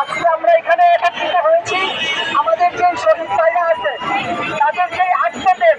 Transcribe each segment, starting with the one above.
আজকে আমরা এখানে একত্রিত হয়েছি। আমাদের যে শহীদ ভাইরা আছে তাদের যে আত্মত্যাগ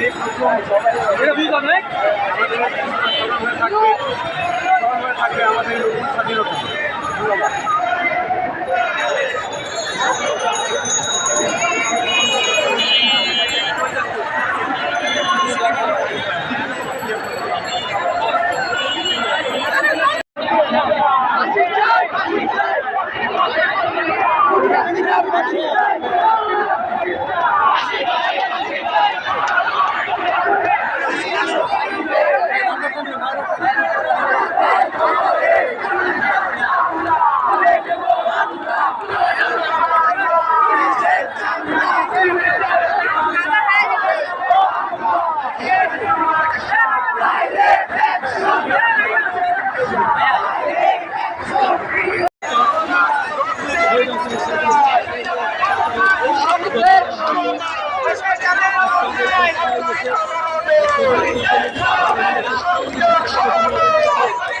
এই স্বাধীনতা। এই আমরা ইতিহাসে প্রথম আমাদের স্মরণ হয়ে থাকবে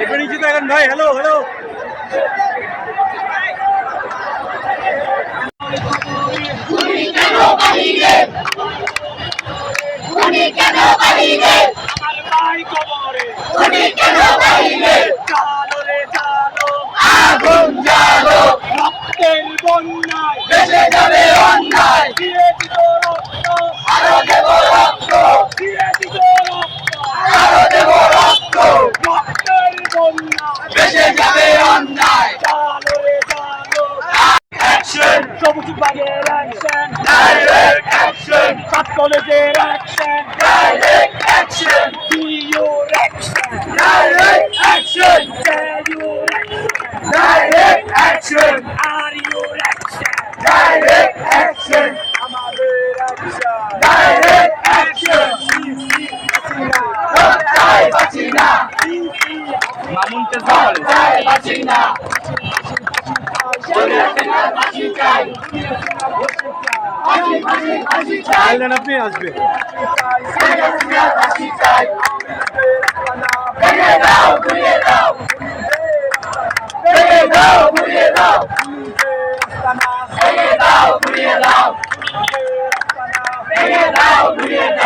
একটু নিচে দেখেন ভাই হ্যালো হ্যালো কেন বাহিরে? কলেজের অ্যাকশন বাঁচি আপনি আসবে দাও দাও দাও